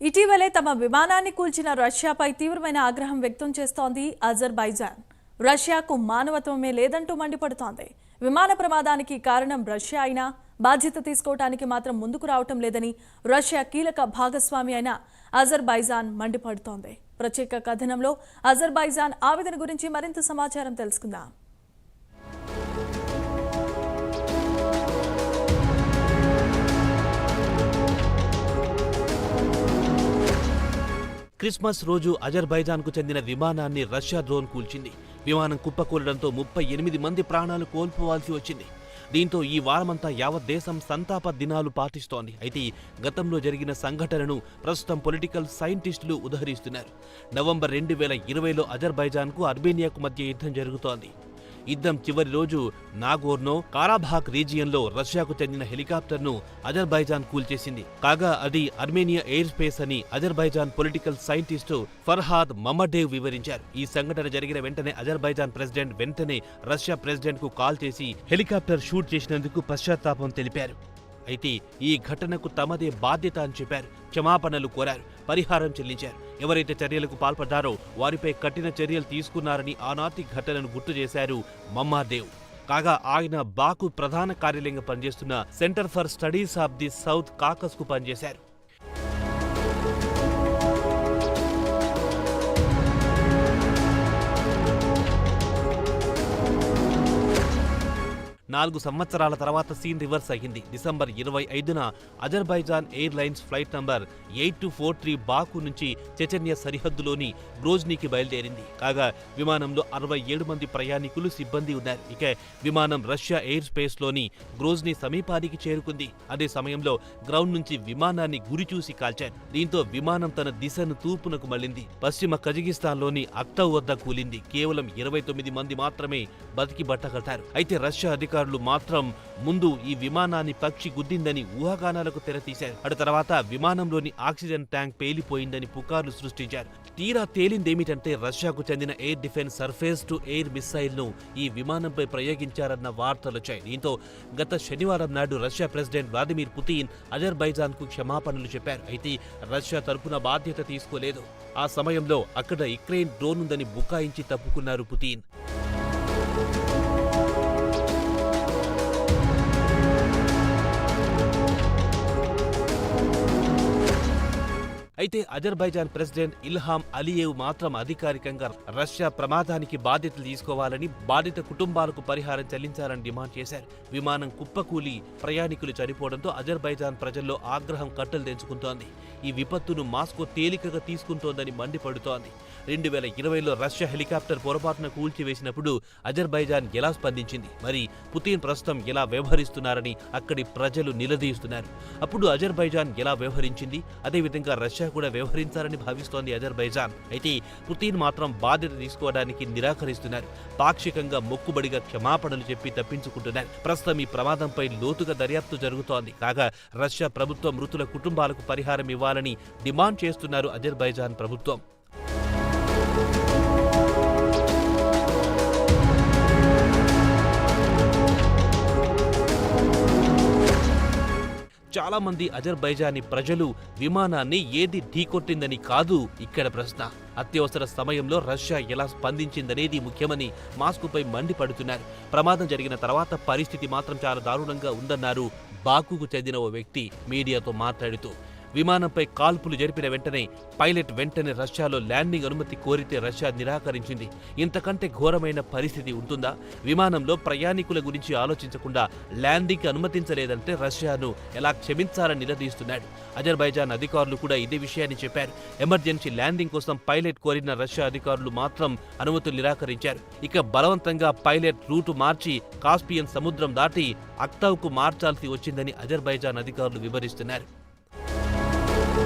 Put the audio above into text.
ఇటీవలే తమ విమానాన్ని కూల్చిన రష్యాపై తీవ్రమైన ఆగ్రహం వ్యక్తం చేస్తోంది అజర్బైజాన్. రష్యాకు మానవత్వమే లేదంటూ మండిపడుతోంది. విమాన ప్రమాదానికి కారణం రష్యా అయినా బాధ్యత తీసుకోవటానికి మాత్రం ముందుకు రావటం లేదని రష్యా కీలక భాగస్వామి అయిన అజర్బైజాన్ మండిపడుతోంది. ప్రత్యేక కథనంలో అజర్బైజాన్ ఆవేదన గురించి మరింత సమాచారం తెలుసుకుందాం. క్రిస్మస్ రోజు అజర్బైజాన్కు చెందిన విమానాన్ని రష్యా డ్రోన్ కూల్చింది. విమానం కుప్పకూలడంతో ముప్పై ఎనిమిది మంది ప్రాణాలు కోల్పోవాల్సి వచ్చింది. దీంతో ఈ వారమంతా యావత్ దేశం సంతాప దినాలు పాటిస్తోంది. అయితే గతంలో జరిగిన సంఘటనను ప్రస్తుతం పొలిటికల్ సైంటిస్టులు ఉదహరిస్తున్నారు. నవంబర్ రెండు వేల ఇరవైలో అజర్బైజాన్కు అర్మేనియాకు మధ్య యుద్ధం జరుగుతోంది. యుద్ధం చివరి రోజు నాగోర్నో కారాబాక్ రీజియన్లో రష్యాకు చెందిన హెలికాప్టర్ను అజర్బైజాన్ కూల్చేసింది. కాగా అది అర్మేనియా ఎయిర్ స్పేస్ అని Azerbaijan political scientist Farhad Mamedov వివరించారు. ఈ సంఘటన జరిగిన వెంటనే అజర్బైజాన్ ప్రెసిడెంట్ వెంటనే రష్యా ప్రెసిడెంట్కు కాల్ చేసి హెలికాప్టర్ షూట్ చేసినందుకు పశ్చాత్తాపం తెలిపారు. అయితే ఈ ఘటనకు తమదే బాధ్యత అని చెప్పారు. క్షమాపణలు కోరారు. పరిహారం చెల్లించారు. ఎవరైతే చర్యలకు పాల్పడ్డారో వారిపై కఠిన చర్యలు తీసుకున్నారని ఆనాటి ఘటనను గుర్తు చేశారు మమ్మాదేవ్. కాగా ఆయన బాకు ప్రధాన కార్యాలయంగా పనిచేస్తున్న centre for studies of the south కాకస్కు పనిచేశారు. నాలుగు సంవత్సరాల తర్వాత సీన్ రివర్స్ అయ్యింది. డిసెంబర్ ఇరవై ఐదున Azerbaijan Airlines flight number eight two four three Baku నుంచి చెచెన్య సరిహద్దులోని గ్రోజ్నీకి బయలుదేరింది. కాగా విమానంలో అరవై ఏడు మంది ప్రయాణికులు సిబ్బంది ఉన్నారు. ఇక విమానం రష్యా ఎయిర్ స్పేస్లోని గ్రోజ్నీ సమీపానికి చేరుకుంది. అదే సమయంలో గ్రౌండ్ నుంచి విమానాన్ని గురిచూసి కాల్చారు. దీంతో విమానం తన దిశను తూర్పునకు మళ్ళింది పశ్చిమ కజకిస్తాన్లోని అక్టవ్ వద్ద కూలింది. కేవలం ఇరవై తొమ్మిది మంది మాత్రమే బతికి బట్టకట్టారు అయితే రష్యా అధికారులు మాత్రం ముందు ఈ విమానాన్ని పక్షి గుద్దిందని ఊహాగానాలకు తెరతీశారు. అటు తర్వాత విమానంలోని ఆక్సిజన్ ట్యాంక్ పేలిపోయిందని పుకార్లు సృష్టించారు. తీరా తేలిందేమిటంటే రష్యాకు చెందిన air defence surface to air మిస్సైల్ను ఈ విమానంపై ప్రయోగించారన్న వార్తలొచ్చాయి దీంతో గత శనివారం నాడు రష్యా ప్రెసిడెంట్ వ్లాదిమిర్ పుతిన్ అజర్బైజాన్కు క్షమాపణలు చెప్పారు. అయితే రష్యా తరపున బాధ్యత తీసుకోలేదు. ఆ సమయంలో అక్కడ యుక్రెయిన్ డ్రోన్ ఉందని బుకాయించి తప్పుకున్నారు పుతిన్. అయితే అజర్బైజాన్ ప్రెసిడెంట్ ఇల్హాం అలియేవ్ మాత్రం అధికారికంగా రష్యా ప్రమాదానికి బాధ్యతలు తీసుకోవాలని బాధిత కుటుంబాలకు పరిహారం చెల్లించాలని డిమాండ్ చేశారు. విమానం కుప్పకూలి ప్రయాణికులు చనిపోవడంతో అజర్బైజాన్ ప్రజల్లో ఆగ్రహం కట్టలు తెంచుకుంటోంది. ఈ విపత్తును మాస్కో తేలికగా తీసుకుంటోందని మండిపడుతోంది. రెండు వేల ఇరవైలో రష్యా హెలికాప్టర్ పొరపాటున కూల్చివేసినప్పుడు అజర్బైజాన్ ఎలా స్పందించింది? మరి పుతిన్ ప్రస్తుతం ఎలా వ్యవహరిస్తున్నారని అక్కడి ప్రజలు నిలదీస్తున్నారు. అప్పుడు అజర్బైజాన్ ఎలా వ్యవహరించింది? అదేవిధంగా రష్యా కూడా వ్యవహరించారని భావిస్తోంది అజర్బైజాన్. అయితే పుతిన్ మాత్రం బాధ్యత తీసుకోవడానికి నిరాకరిస్తున్నారు. పాక్షికంగా మొక్కుబడిగా క్షమాపణలు చెప్పి తప్పించుకుంటున్నారు. ప్రస్తుతం ఈ ప్రమాదంపై లోతుగా దర్యాప్తు జరుగుతోంది. కాగా రష్యా ప్రభుత్వం మృతుల కుటుంబాలకు పరిహారం ఇవ్వాలని డిమాండ్ చేస్తున్నారు అజర్బైజాన్ ప్రభుత్వం. చాలా మంది అజర్బైజానీ ప్రజలు విమానాన్ని ఏది ఢీకొట్టిందని కాదు ఇక్కడ ప్రశ్న. అత్యవసర సమయంలో రష్యా ఎలా స్పందించిందనేది ముఖ్యమని మాస్కుపై మండిపడుతున్నారు. ప్రమాదం జరిగిన తర్వాత పరిస్థితి మాత్రం చాలా దారుణంగా ఉందన్నారు బాకుకు చెందిన ఓ వ్యక్తి మీడియాతో మాట్లాడుతూ. విమానంపై కాల్పులు జరిపిన వెంటనే పైలట్ వెంటనే రష్యాలో ల్యాండింగ్ అనుమతి కోరితే రష్యా నిరాకరించింది. ఇంతకంటే ఘోరమైన పరిస్థితి ఉంటుందా? విమానంలో ప్రయాణికుల గురించి ఆలోచించకుండా ల్యాండింగ్ అనుమతించలేదంటే రష్యాను ఎలా క్షమించాలని నిలదీస్తున్నాడు. అజర్బైజాన్ అధికారులు కూడా ఇదే విషయాన్ని చెప్పారు. ఎమర్జెన్సీ ల్యాండింగ్ కోసం పైలట్ కోరిన రష్యా అధికారులు మాత్రం అనుమతులు నిరాకరించారు. ఇక బలవంతంగా పైలట్ రూటు మార్చి కాస్పియన్ సముద్రం దాటి అక్తావ్కు మార్చాల్సి వచ్చిందని అజర్బైజాన్ అధికారులు వివరిస్తున్నారు.